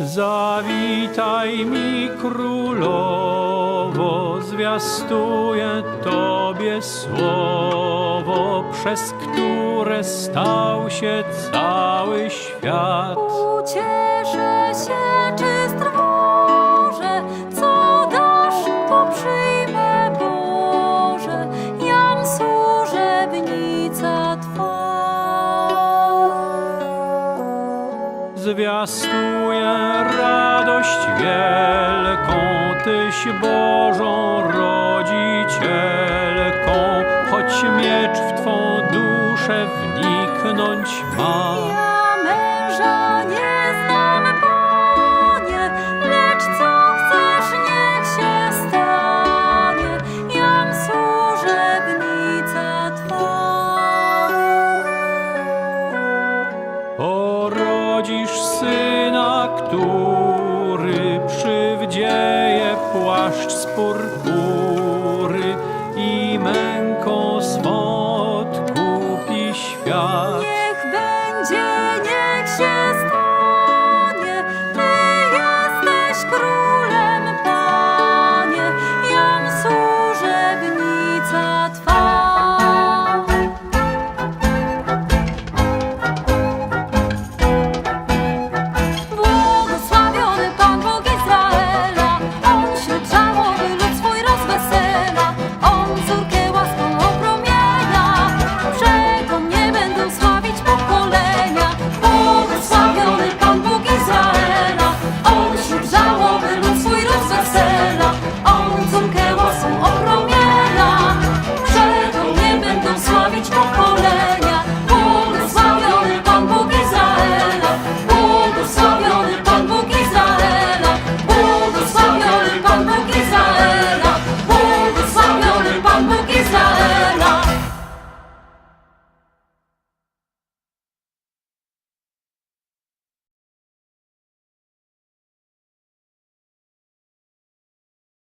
Witaj mi królowo, zwiastuję Tobie słowo, przez które stał się cały świat. Ucieszę się, czy Zwiastuję radość wielką, Tyś Bożą rodzicielką, choć miecz w Twą duszę wniknąć ma. Ja rodzisz syna, który przywdzieje płaszcz z purpuru.